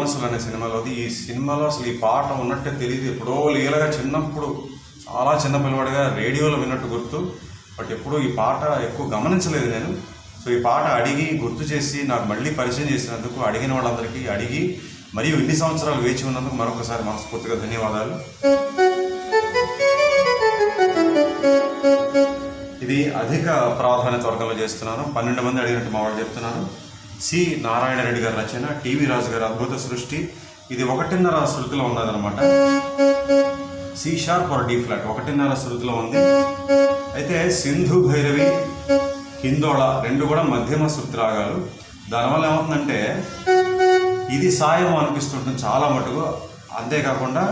మనసులు అనే సినిమాలోది ఈ సినిమాలో అసలు ఈ పాట ఉన్నట్టే తెలియదు ఎప్పుడో లీలగా చిన్నప్పుడు చాలా చిన్న పిల్లవాడిగా రేడియోలో విన్నట్టు గుర్తు. బట్ ఎప్పుడూ ఈ పాట ఎక్కువ గమనించలేదు నేను. సో ఈ పాట అడిగి గుర్తు చేసి నాకు మళ్ళీ పరిచయం చేసినందుకు అడిగిన వాళ్ళందరికీ అడిగి మరియు ఇన్ని సంవత్సరాలు వేచి ఉన్నందుకు మరొకసారి మనస్ఫూర్తిగా ధన్యవాదాలు. ఇది అధిక ప్రాధాన్యత వర్గంలో చేస్తున్నాను. పన్నెండు మంది అడిగినట్టు మా వాళ్ళు చెప్తున్నారు. సి. నారాయణ రెడ్డి గారి రచన టీవీ రాజు గారి అద్భుత సృష్టి. ఇది ఒకటిన్నర శృతిలో ఉన్నదనమాట C. Sharp or D flat ఒకటిన్నర శృతిలో ఉంది. అయితే సింధు భైరవి హిందోళ రెండు కూడా మధ్యమ శృతి రాగాలు దానివల్ల ఏమవుతుందంటే ఇది సాయం అనిపిస్తుంటుంది చాలా మటుకు. అంతేకాకుండా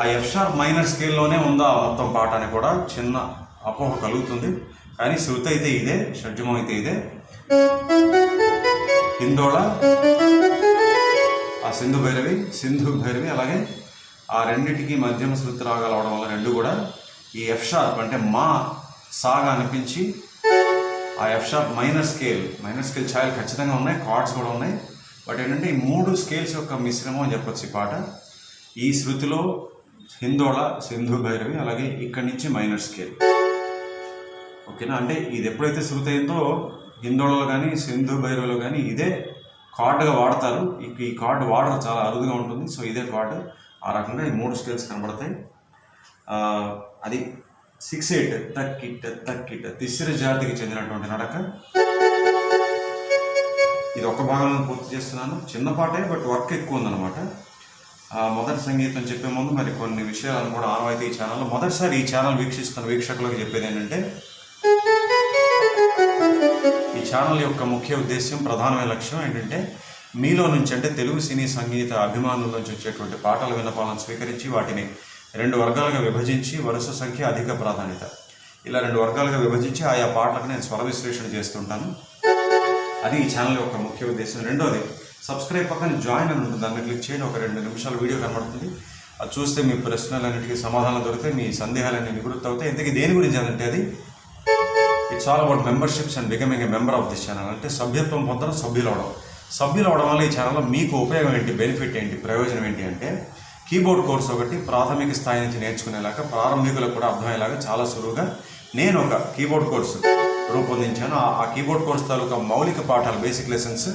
ఆ ఎఫ్ షార్ప్ మైనర్ స్కేల్లోనే ఉందా ఆ మొత్తం పాట అని కూడా చిన్న అపోహ కలుగుతుంది. కానీ శృతి అయితే ఇదే షడ్జమం అయితే ఇదే. హిందోళ ఆ సింధు భైరవి సింధు భైరవి అలాగే ఆ రెండింటికి మధ్యమ శృతి రాగాలు అవడం వల్ల రెండు కూడా ఈ ఎఫ్ షార్ప్ అంటే మా సాగా అనిపించి ఆ F sharp minor scale minor scale ఛాయలు ఖచ్చితంగా ఉన్నాయి కార్డ్స్ కూడా ఉన్నాయి. బట్ ఏంటంటే ఈ మూడు స్కేల్స్ యొక్క మిశ్రమం అని చెప్పొచ్చు ఈ పాట. ఈ శృతిలో హిందోళ సింధు భైరవి అలాగే ఇక్కడి నుంచి మైనర్ స్కేల్ ఓకేనా? అంటే ఇది ఎప్పుడైతే శృతి అయిందో హిందోళలో కానీ సింధు భైరవులు కానీ ఇదే కార్డుగా వాడతారు. ఈ కార్డు వాడడం చాలా అరుదుగా ఉంటుంది. సో ఇదే కార్డు ఆ రకంగా ఈ మూడు స్కేల్స్ కనబడతాయి. అది సిక్స్ ఎయిట్ తక్కిట్ తక్కిట్ తిసిర జాతికి చెందినటువంటి నడక. ఇది ఒక భాగంలో పూర్తి చేస్తున్నాను. చిన్న పాటే బట్ వర్క్ ఎక్కువ ఉందన్నమాట. మొదటి సంగీతం చెప్పే ముందు మరి కొన్ని విషయాలను కూడా ఆనవాయితీ ఈ ఛానల్లో. మొదటిసారి ఈ ఛానల్ వీక్షిస్తున్న వీక్షకులకు చెప్పేది ఏంటంటే ఛానల్ యొక్క ముఖ్య ఉద్దేశం ప్రధానమైన లక్ష్యం ఏంటంటే మీలో నుంచి అంటే తెలుగు సినీ సంగీత అభిమానుల నుంచి వచ్చేటువంటి పాటల విన్నపాలను స్వీకరించి వాటిని రెండు వర్గాలుగా విభజించి వరుస సంఖ్య అధిక ప్రాధాన్యత. ఇలా రెండు వర్గాలుగా విభజించి ఆయా పాటలకు నేను స్వర విశ్లేషణ చేస్తుంటాను. అది ఈ ఛానల్ యొక్క ముఖ్య ఉద్దేశం. రెండోది సబ్స్క్రైబ్ పక్కన జాయిన్ అని ఉంటుంది. దాన్ని క్లిక్ చేయండి. ఒక రెండు నిమిషాల వీడియో కనబడుతుంది. అది చూస్తే మీ ప్రశ్నలన్నిటికీ సమాధానం దొరికితే మీ సందేహాలన్నీ నివృత్తి అవుతాయి. ఇంతకీ దేని గురించి అంటే అది it's all about memberships and becoming a member of this channel అంటే సభ్యత్వం పొందడం సభ్యులు అవడం సభ్యులు అవడం వల్ల ఈ ఛానల్లో మీకు ఉపయోగం ఏంటి బెనిఫిట్ ఏంటి ప్రయోజనం ఏంటి అంటే కీబోర్డ్ కోర్స్ ఒకటి ప్రాథమిక స్థాయి నుంచి నేర్చుకునేలాగా ప్రారంభికులకు కూడా అర్థమయ్యేలాగా చాలా సులువుగా నేను ఒక కీబోర్డ్ కోర్సు రూపొందించాను. ఆ- కీబోర్డ్ కోర్స్ తాలూకా మౌలిక పాఠాలు బేసిక్ లెసన్స్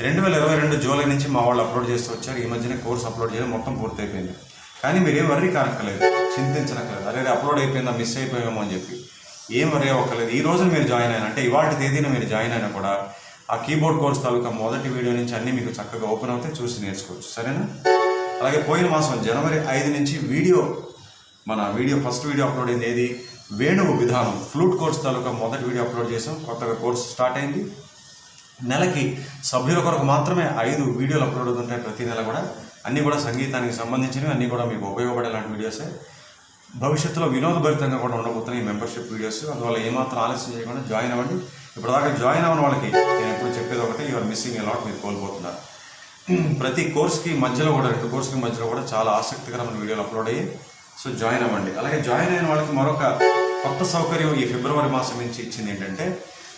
రెండు వేల ఇరవై రెండు జూలై నుంచి మా వాళ్ళు అప్లోడ్ చేస్తూ వచ్చారు. ఈ మధ్యనే కోర్స్ అప్లోడ్ చేయడం మొత్తం పూర్తయిపోయింది. కానీ మీరు ఏం వర్రీ కానక్కలేదు చింతించనక్కలేదు అరే అప్లోడ్ అయిపోయిందా మిస్ అయిపోయామో అని చెప్పి. ఏం వరే ఒక్కలేదు. ఈ రోజు మీరు జాయిన్ అయినా అంటే ఇవాటి తేదీన మీరు జాయిన్ అయినా కూడా ఆ కీబోర్డ్ కోర్స్ తాలూకా మొదటి వీడియో నుంచి అన్నీ మీకు చక్కగా ఓపెన్ అవుతాయి చూసి నేర్చుకోవచ్చు. సరేనా? అలాగే పోయిన మాసం జనవరి ఐదు నుంచి వీడియో మన వీడియో ఫస్ట్ వీడియో అప్లోడ్ అయింది ఏది? వేణువు విధానం ఫ్లూట్ కోర్స్ తాలూకా మొదటి వీడియో అప్లోడ్ చేసాం కొత్తగా కోర్స్ స్టార్ట్ అయింది. నెలకి సభ్యుల కొరకు మాత్రమే ఐదు వీడియోలు అప్లోడ్ అవుతుంటాయి ప్రతి నెల కూడా. అన్నీ కూడా సంగీతానికి సంబంధించినవి అన్నీ కూడా మీకు ఉపయోగపడేలాంటి వీడియోసే భవిష్యత్తులో వినోదభరితంగా కూడా ఉండబోతున్నాయి ఈ మెంబర్షిప్ వీడియోస్. అందువల్ల ఏమాత్రం ఆలస్యం చేయకుండా జాయిన్ అవ్వండి. ఇప్పటిదాకా జాయిన్ అవ్వని వాళ్ళకి నేను ఎప్పుడు చెప్పేది ఒకటి యూఆర్ మిస్సింగ్ అలాట్ మీరు కోల్పోతున్నారు. ప్రతి కోర్స్కి మధ్యలో కూడా రెండు కోర్సుకి మధ్యలో కూడా చాలా ఆసక్తికరమైన వీడియోలు అప్లోడ్ అయ్యి సో జాయిన్ అవ్వండి. అలాగే జాయిన్ అయిన వాళ్ళకి మరొక కొత్త సౌకర్యం ఈ ఫిబ్రవరి మాసం నుంచి ఇచ్చింది ఏంటంటే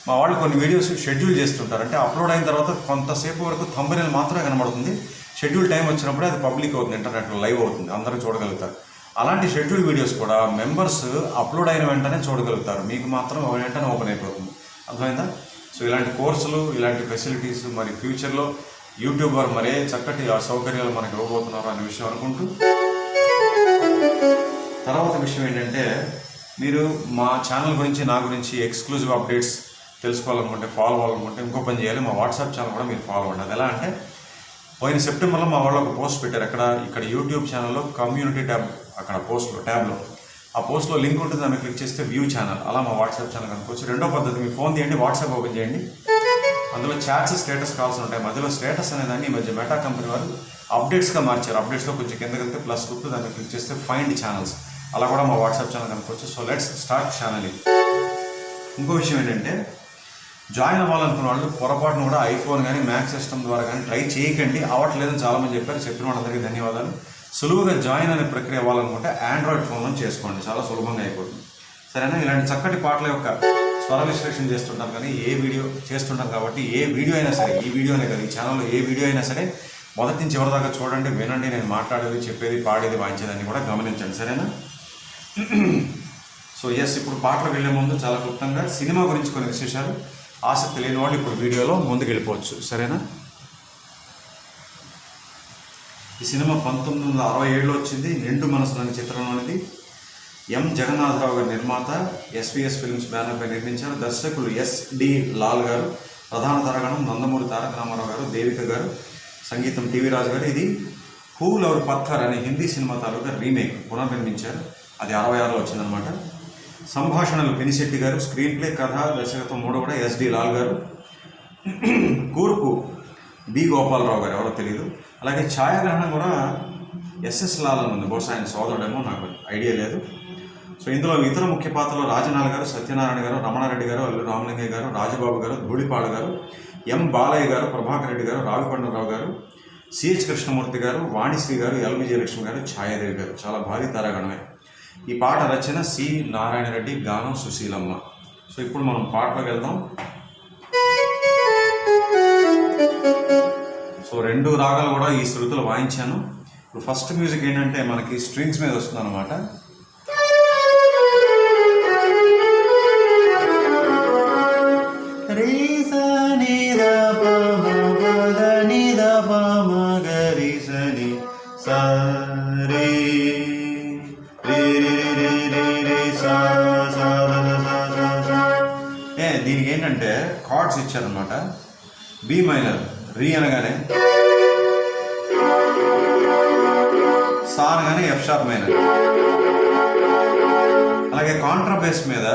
మా వాళ్ళు కొన్ని వీడియోస్ షెడ్యూల్ చేస్తుంటారు. అంటే అప్లోడ్ అయిన తర్వాత కొంతసేపు వరకు థంబనేల్ మాత్రమే కనబడుతుంది. షెడ్యూల్ టైం వచ్చినప్పుడే అది పబ్లిక్ అవుతుంది ఇంటర్నెట్లో లైవ్ అవుతుంది. అందరూ చూడగలుగుతారు. అలాంటి షెడ్యూల్ వీడియోస్ కూడా మెంబర్స్ అప్లోడ్ అయిన వెంటనే చూడగలుగుతారు. మీకు మాత్రం వెంటనే ఓపెన్ అయిపోతుంది. అర్థమైందా? సో ఇలాంటి కోర్సులు ఇలాంటి ఫెసిలిటీస్ మరి ఫ్యూచర్లో యూట్యూబర్ మరే చక్కటి ఆ సౌకర్యాలు మనకు ఇవ్వబోతున్నారు అనే విషయం అనుకుంటూ తర్వాత విషయం ఏంటంటే మీరు మా ఛానల్ గురించి నా గురించి ఎక్స్క్లూజివ్ అప్డేట్స్ తెలుసుకోవాలనుకుంటే ఫాలో అవ్వాలనుకుంటే ఇంకో పని చేయాలి. మా వాట్సాప్ ఛానల్ కూడా మీరు ఫాలో అవ్వండి. అది ఎలా అంటే పోయిన సెప్టెంబర్లో మా వాళ్ళు ఒక పోస్ట్ పెట్టారు. అక్కడ ఇక్కడ యూట్యూబ్ ఛానల్లో కమ్యూనిటీ ట్యాబ్ అక్కడ పోస్ట్లో ట్యాబ్లో. ఆ పోస్ట్లో లింక్ ఉంటుంది దాన్ని క్లిక్ చేస్తే వ్యూ ఛానల్. అలా మా వాట్సాప్ ఛానల్ కనుకోవచ్చు రెండో పద్ధతి మీ ఫోన్ తీయండి వాట్సాప్ ఓపెన్ చేయండి. అందులో చాట్స్ స్టేటస్ కాల్స్ ఉంటాయి. మధ్యలో స్టేటస్ అనేదాన్ని ఈ మధ్య మెటా కంపెనీ వారు అప్డేట్స్గా మార్చారు. అప్డేట్స్లో కొంచెం కిందకి వెళ్తే ప్లస్ గుర్తు దాన్ని క్లిక్ చేస్తే ఫైండ్ ఛానల్స్. అలా కూడా మా వాట్సాప్ ఛానల్ కనుకోవచ్చు సో లెట్స్ స్టార్ట్ ఛానల్ ఇంకో విషయం ఏంటంటే జాయిన్ అవ్వాలనుకున్న వాళ్ళు పొరపాటున కూడా ఐఫోన్ కానీ మ్యాక్ సిస్టమ్ ద్వారా కానీ ట్రై చేయకండి. అవ్వట్లేదని చాలామంది చెప్పారు. చెప్పిన వాళ్ళందరికీ ధన్యవాదాలు. సులువుగా జాయిన్ అనే ప్రక్రియ అవ్వాలనుకుంటే ఆండ్రాయిడ్ ఫోన్లో చేసుకోండి. చాలా సులభంగా అయిపోతుంది. సరేనా? ఇలాంటి చక్కటి పాటల యొక్క స్వర విశ్లేషణ చేస్తుంటాం కానీ ఏ వీడియో చేస్తుంటాం కాబట్టి ఏ వీడియో అయినా సరే ఈ వీడియోనే కదా ఈ ఛానల్లో ఏ వీడియో అయినా సరే మొదటి నుంచి ఎవరిదాకా చూడండి వినండి నేను మాట్లాడేది చెప్పేది పాడేది వాయించేదని కూడా గమనించండి. సరేనా? సో ఎస్ ఇప్పుడు పాటలు వెళ్ళే ముందు చాలా క్లుప్తంగా సినిమా గురించి కొన్ని విశేషాలు. ఆసక్తి లేని వాళ్ళు ఇప్పుడు వీడియోలో ముందుకు వెళ్ళిపోవచ్చు సరేనా? ఈ సినిమా పంతొమ్మిది వందల అరవై ఏడులో వచ్చింది. నిండు మనసు అనే చిత్రంలోనిది. ఎం. జగన్నాథరావు గారి నిర్మాత ఎస్విఎస్ ఫిల్మ్స్ బ్యానర్పై నిర్మించారు. దర్శకులు ఎస్. డి. లాల్ గారు ప్రధాన తారగణం నందమూరి తారక రామారావు గారు దేవిక గారు సంగీతం టీవీ రాజు గారు. ఇది హూల్ అవర్ పత్థర్ అనే హిందీ సినిమా తాలూకా రీమేక్ పునర్నిర్మించారు. అది అరవై ఆరులో వచ్చిందనమాట సంభాషణలు పినిశెట్టి గారు స్క్రీన్ ప్లే కథ దర్శకత్వం మూడు కూడా ఎస్. డి. లాల్ గారు. కూర్పు బి. గోపాలరావు గారు ఎవరో తెలియదు అలాగే ఛాయాగ్రహణం కూడా ఎస్ఎస్ లాలన్ ఉంది. బహుశా ఆయన సోదరుడేమో నాకు ఐడియా లేదు. సో ఇందులో ఇతర ముఖ్య పాత్రలో రాజనాల్ గారు సత్యనారాయణ గారు రమణారెడ్డి గారు అల్లు రామలింగయ్య గారు రాజబాబు గారు ధూళిపాడు గారు ఎం బాలయ్య గారు ప్రభాకర్ రెడ్డి గారు రావికొండరావు గారు సిహెచ్ కృష్ణమూర్తి గారు వాణిశ్రీ గారు ఎల్ విజయలక్ష్మి గారు ఛాయాదేవి గారు. చాలా భారీ తారాగణమే. ఈ పాట రచన సి నారాయణ రెడ్డి గానం సుశీలమ్మ. సో ఇప్పుడు మనం పాటలోకి వెళ్దాం. సో రెండు రాగాలు కూడా ఈ శృతులు వాయించాను. ఇప్పుడు ఫస్ట్ మ్యూజిక్ ఏంటంటే మనకి స్ట్రింగ్స్ మీద వస్తుంది అనమాట దీనికి ఏంటంటే కార్డ్స్ ఇచ్చారనమాట బి మైనర్ రీ అనగానే ఎఫ్ షార్ప్ మైనర్ అలాగే కాంట్రా బేస్ మీద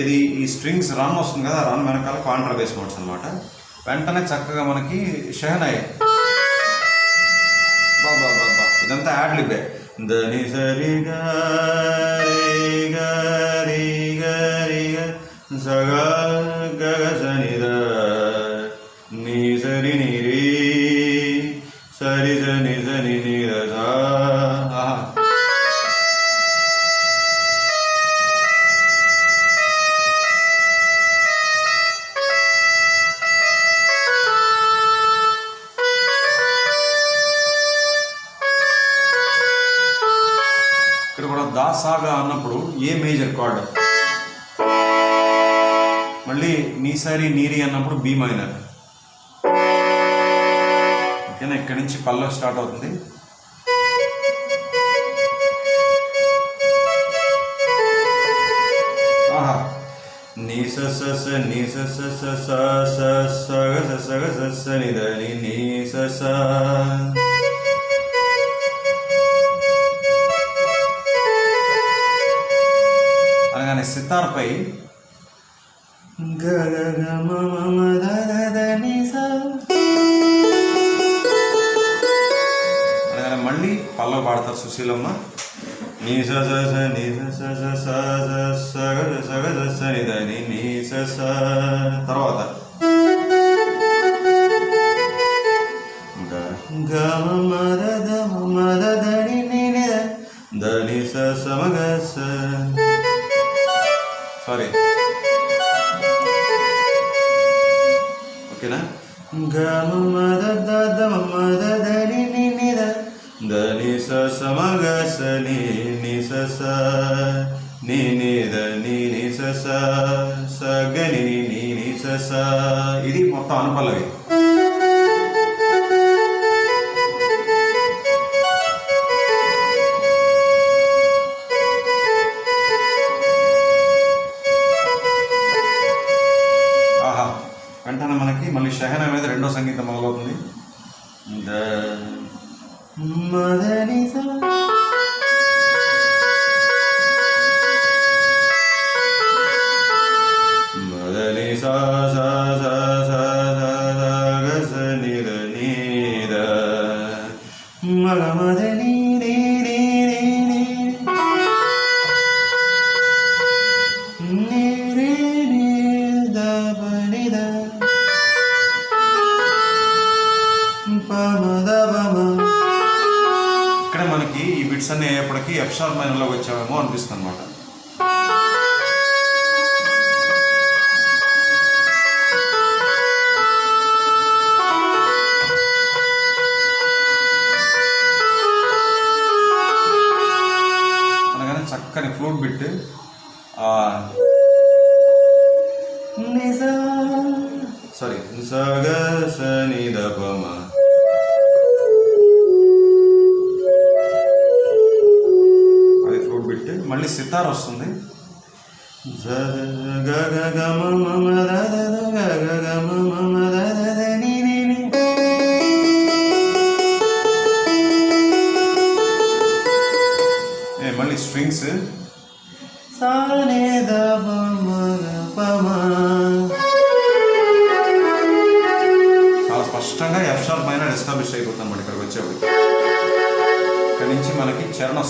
ఇది ఈ స్ట్రింగ్స్ రన్ వస్తుంది కదా రన్ వెనకాల కాంట్రా బేస్ నోట్స్ అనమాట వెంటనే చక్కగా మనకి షెహనాయ్ బాబా బాబా ఇదంతా యాడ్ లిబ్బే దని సరి గా రే గా రే సగా గగ సని సరి నీరి అన్నప్పుడు బి మైనర్ ఓకేనా ఇక్కడి నుంచి పల్లో స్టార్ట్ అవుతుంది. ఆహా. నీ స నీ స స స నీ స అనగానే సితార్పై మళ్ళీ పల్లవ పాడతారు సుశీలమ్మ. నీ స నీ స స స స స స గ స స గ స స ని స తర్వాత. గ. గ మ మ ద ద మ మ ద ద ని ని ని ద ద ని స స మ గ స సారీ. గ ద ద ద మ మ స గ స ని ని స స ని ని ద ని ని స స స గ ని ని ని స స ఇది మొత్తం అనుపల్లవి సగ సని దపమ అది ఫ్లూట్ బిట్ మళ్ళీ సితార్ వస్తుంది. జ గ గ గ మ మ ద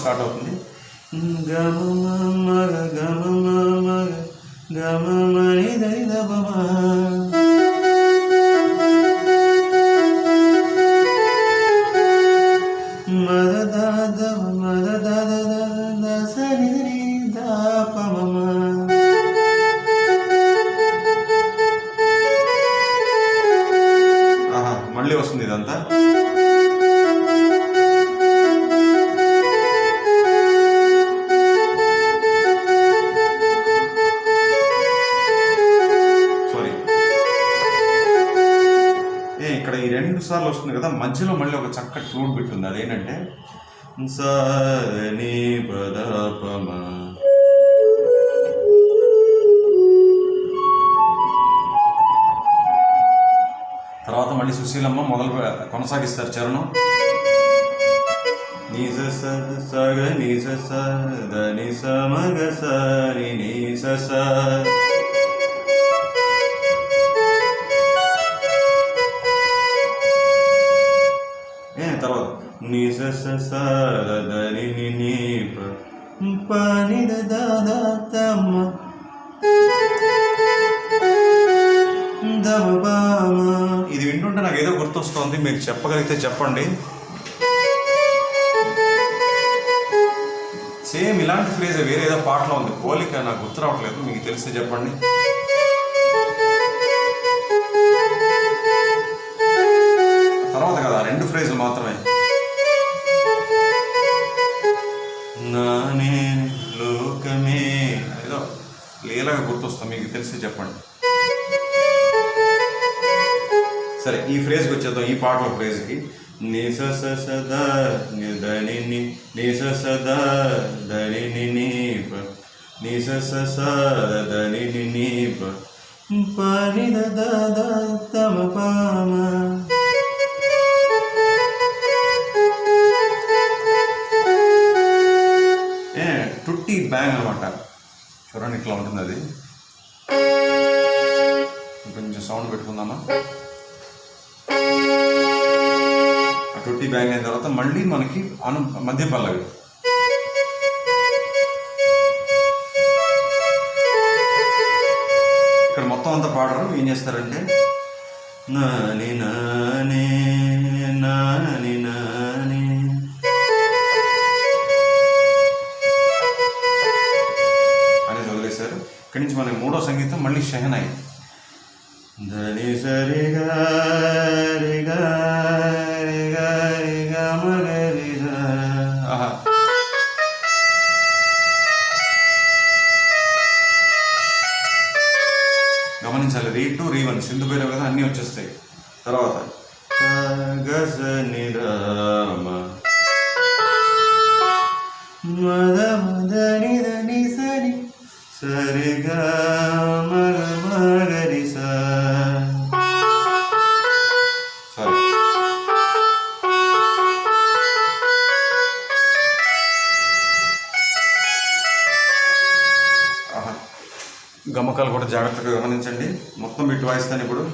స్టార్ట్ అవుతుంది. గమ మగ మద దాద మద దాద సార్లు కదా మధ్యలో మళ్ళీ ఒక చక్కటి ఫ్లూట్ పెట్టుంది. అదేంటంటే స ని తర్వాత మళ్ళీ సుశీలమ్మ మొదలు కొనసాగిస్తారు చరణం. నీస సగ నీస స ద సమగ స మగ స తర్వాత ని స దాదాతమ్మ ద ద ఇది వింటుంటే నాకు ఏదో గుర్తొస్తోంది. మీరు చెప్పగలిగితే చెప్పండి. సేమ్ ఇలాంటి ఫ్రేజ్ వేరే ఏదో పాటలో ఉంది. పోలిక నాకు గుర్తు రావట్లేదు. మీకు తెలిస్తే చెప్పండి. లీలగా గుర్తొస్తాం మీకు తెలిసి చెప్పండి. సరే ఈ ఫ్రేజ్కి వచ్చేద్దాం ఈ పాటల ఫ్రేజ్కి నిస స సదా దని నిస సదా ధని ని నిస స స దని ద తమ పామ. ఏ టుట్టి బ్యాంగ్ అనమాట చూడండి ఇట్లా ఉంటుంది అది కొంచెం సౌండ్ పెట్టుకుందామా? ట్వంటీ బ్యాంగ్ అయిన తర్వాత మళ్ళీ మనకి అను మధ్య పల్లవి. ఇక్కడ మొత్తం అంతా పాడరు. ఏం చేస్తారంటే నాని నానే నాని నానే మనకి మూడో సంగీతం మళ్ళీ షెహనాయి ధని సరి గారి గారి గారి గమగరి ఆహా. గమనించాలి రీ టూ రీ వన్ సింధు పేరు కదా అన్నీ వచ్చేస్తాయి. తర్వాత కూడా జాగ్రత్తగా గమనించండి మొత్తం బిట్ వాయిస్తాను ఇప్పుడు.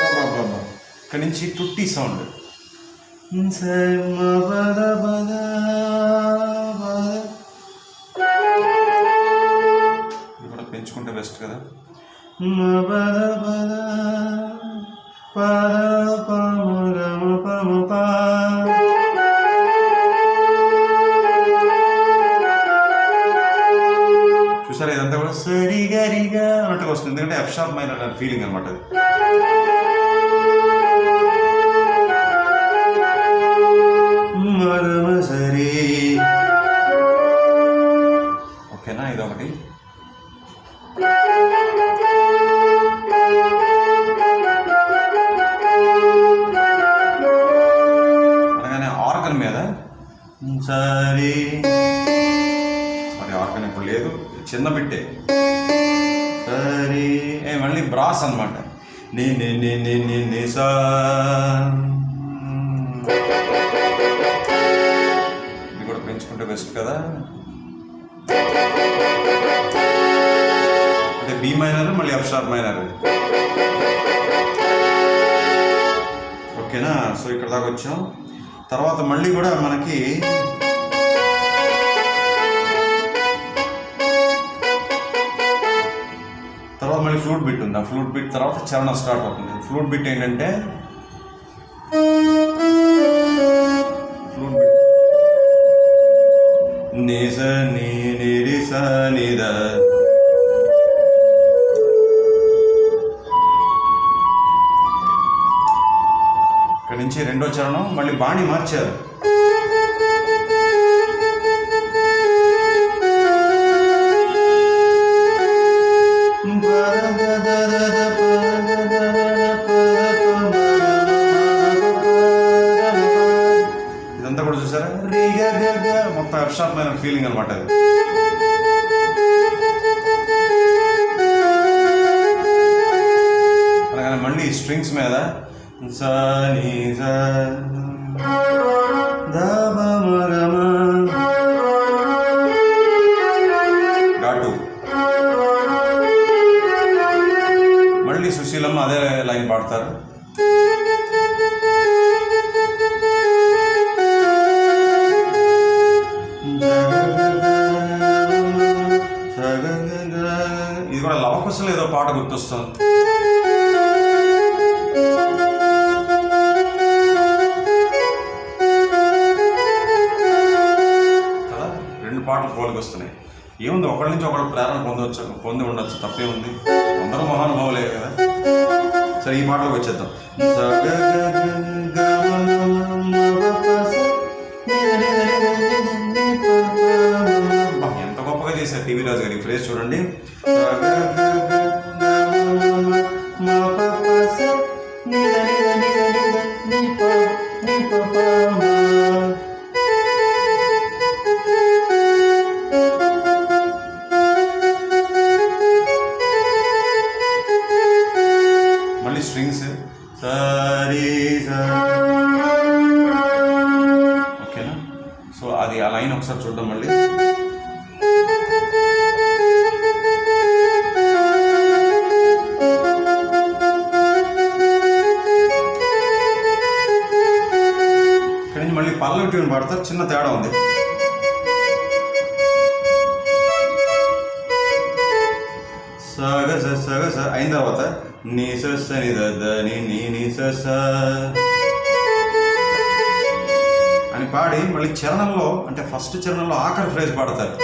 బాబా బాబా ఇక్కడ నుంచి టుట్టి సౌండ్. ఫ్లూట్ బిట్ ఉంది? ఆ ఫ్లూట్ బిట్ తర్వాత చరణం స్టార్ట్ అవుతుంది. ఫ్లూట్ బిట్ ఏంటంటే? Flute bit. నిస నీ నిరిస నిద ఇక్కడ నుంచి రెండో చరణం మళ్ళీ బాణి మార్చారు. స్ట్రింగ్స్ మీద. స మళ్ళీ సుశీలమ్మ అదే లైన్ పాడతారు. ఇది కూడా లవకుశలు ఏదో పాట గుర్తొస్తుంది. ఏముంది? ఒకరి నుంచి ఒకరు ప్రేరణ పొందవచ్చు పొంది ఉండొచ్చు తప్పే ఉంది అందరూ మహానుభావులే కదా? సరే ఈ మాటలోకి వచ్చేద్దాం. స సగ స అయిన తర్వాత నీ స స ని ద నీ ని ని స అని పాడి మళ్ళీ చరణంలో అంటే ఫస్ట్ చరణంలో ఆఖరి ఫ్రేజ్ పాడతారు.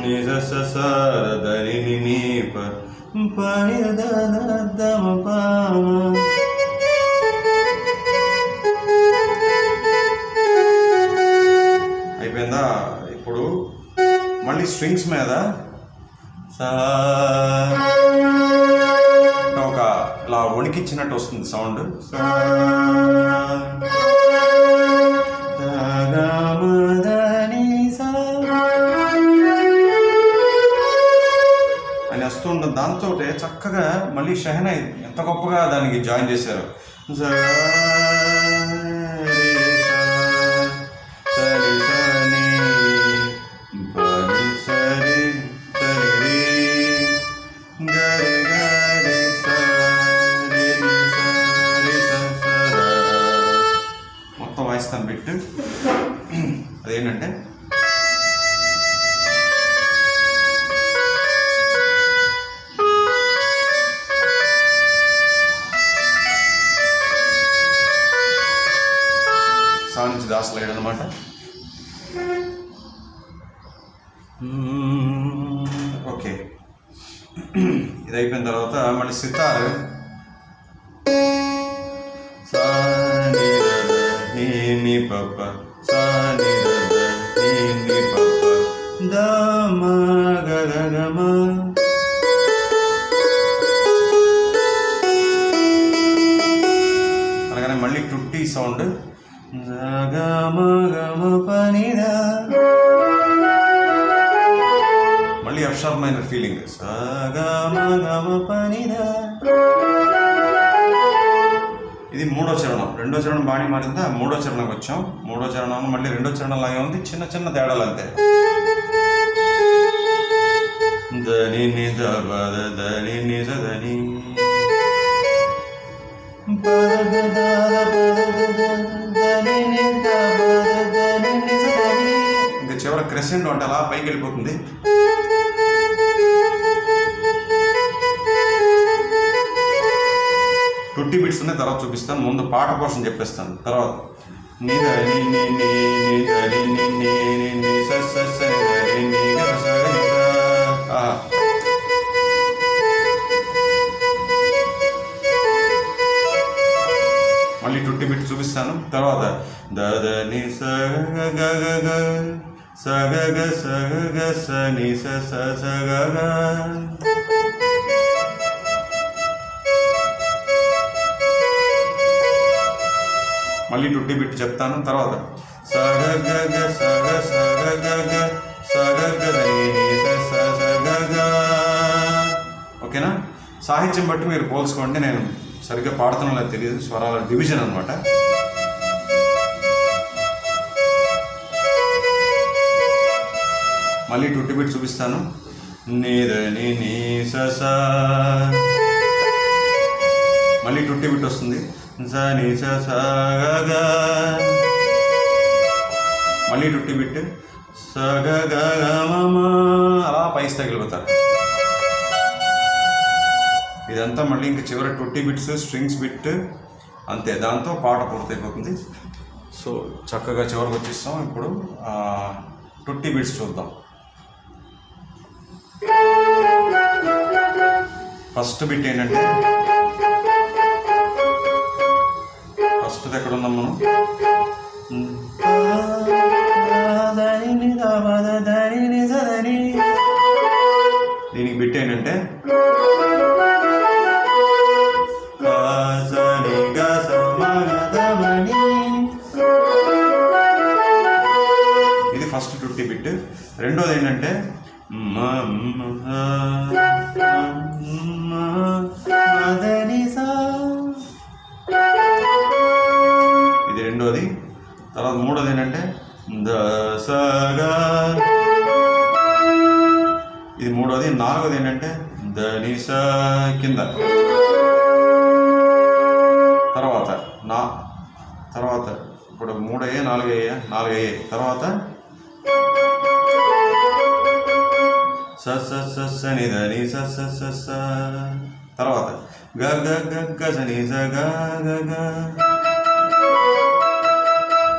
నీ స స స నీ ని ని ప ద ద మ మళ్ళీ స్ట్రింగ్స్ మీద ఒక ఇలా వణికిచ్చినట్టు వస్తుంది సౌండ్. అని వస్తుండ దాంతో చక్కగా మళ్ళీ షహనాయ్ ఎంత గొప్పగా దానికి జాయిన్ చేశారు. ని కింద మూడో చరణంకి వచ్చాం. మూడో చరణం మళ్ళీ రెండో చరణం లాగే ఉంది. చిన్న చిన్న తేడాలు అంతే. దని నిజ ద ప ద దని ని దని ఇంకా చివరి క్రెసెంట్ అంటే అలా పైకి వెళ్ళిపోతుంది. టొట్టి బిట్స్ ఉన్నాయి తర్వాత చూపిస్తాను. ముందు పాట పోర్షన్ చెప్పేస్తాను. తర్వాత మళ్ళీ టొట్టి బిట్ చూపిస్తాను. తర్వాత దదని సగగ సగగ సగ సని సగ మళ్ళీ టుట్టి బిట్ చెప్తాను తర్వాత. సగ గగ సగ సగ గగ సగ గ స స ఓకేనా? సాహిత్యం బట్టి మీరు పోల్చుకోండి నేను సరిగ్గా పాడుతున్నా తెలియదు స్వరాల డివిజన్ అనమాట మళ్ళీ టుట్టి బిట్ చూపిస్తాను. నీద నీ స స మళ్ళీ టుట్టి బిట్ వస్తుంది. స ని మళ్ళీ టుట్టి బిట్ స గ మ అలా పైస్ తగిలిపోతారు. ఇదంతా మళ్ళీ ఇంకా చివరి ట్వంటీ బిట్స్ స్ట్రింగ్స్ బిట్. అంతే దాంతో పాట పూర్తయిపోతుంది. సో చక్కగా చివరికి వచ్చేస్తాం ఇప్పుడు. ట్వంటీ టుట్టి బిట్స్ చూద్దాం. ఫస్ట్ బిట్ ఏంటంటే ఫస్ట్ ఎక్కడ ఉన్నాం మనం? దీనికి బిట్ ఏంటంటే? ఇది ఫస్ట్ టుట్టి బిట్. రెండోది ఏంటంటే మ స స స స ని ద ని స స స స. తర్వాత గ గ గ గ స ని స గ గ గ.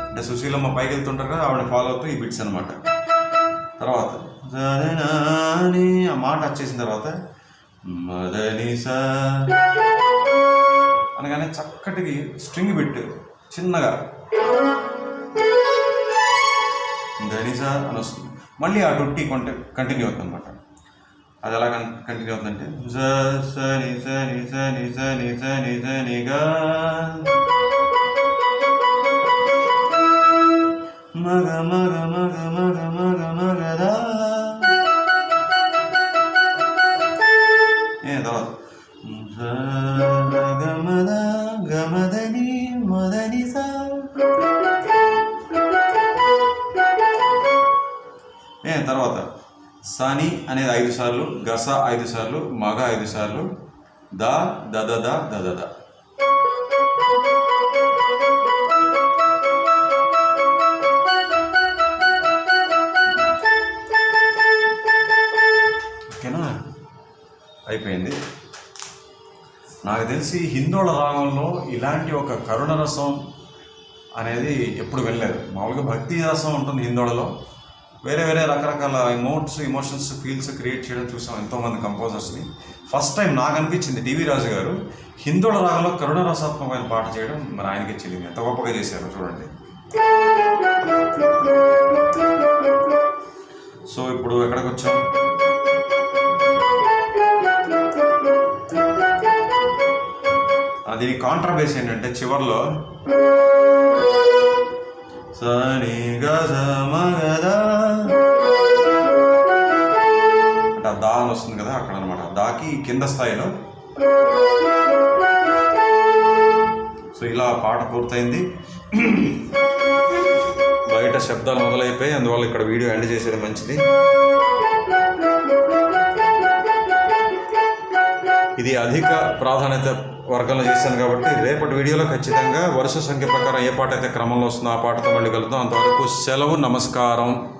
అంటే సుశీలమ్మ పైకి వెళ్తుంటారు కదా ఆవిడ ఫాలో అవుతూ ఈ బిట్స్ అనమాట తర్వాత అని ఆ మాట వచ్చేసిన తర్వాత మదని స. అనగానే చక్కటికి స్ట్రింగ్ బిట్ చిన్నగా. ధనిస అని వస్తుంది. మళ్ళీ ఆ టుట్టి కొంటే కంటిన్యూ అవుతుంది అనమాట అది ఎలా కంటిన్యూ అవుతుందంటే జ స ని స ని స ని స ని స ని స ని గా. మగ మగ మగ మగ మగ మగ ఏ తర్వాత. తర్వాత సని అనేది ఐదు సార్లు గస ఐదు సార్లు మగ ఐదు సార్లు ద దద ద దద ద ఓకేనా? అయిపోయింది. నాకు తెలిసి హిందోళ రాగంలో ఇలాంటి ఒక కరుణ రసం అనేది ఎప్పుడు వెళ్ళలేదు మామూలుగా భక్తి రసం ఉంటుంది హిందోళలో. వేరే వేరే రకరకాల ఎమోట్స్ ఇమోషన్స్ ఫీల్స్ క్రియేట్ చేయడం చూసాం ఎంతోమంది కంపోజర్స్ని ఫస్ట్ టైం నాకు అనిపించింది డివి రాజు గారు హిందువుల రాగంలో కరుణ రసాత్మకమైన పాట చేయడం మరి ఆయనకి చెల్లింది. ఎంత గొప్పగా చేశారు చూడండి. సో ఇప్పుడు ఎక్కడికి వచ్చాం? అది దీని కాంట్రాబేస్ ఏంటంటే చివర్లో సని గజ మగద అంటే దా అని వస్తుంది కదా అక్కడ అనమాట దాకి కింద స్థాయిలో. సో ఇలా పాట పూర్తయింది. బయట శబ్దాలు మొదలైపోయి అందువల్ల ఇక్కడ వీడియో ఎండ్ చేసేది మంచిది. ఇది అధిక ప్రాధాన్యత వర్గంలో చేశాను కాబట్టి రేపటి వీడియోలో ఖచ్చితంగా వరుస సంఖ్య ప్రకారం ఏ పాట అయితే క్రమంలో వస్తుందో ఆ పాటతో మళ్ళీ కలుద్దాం. అంతవరకు సెలవు నమస్కారం.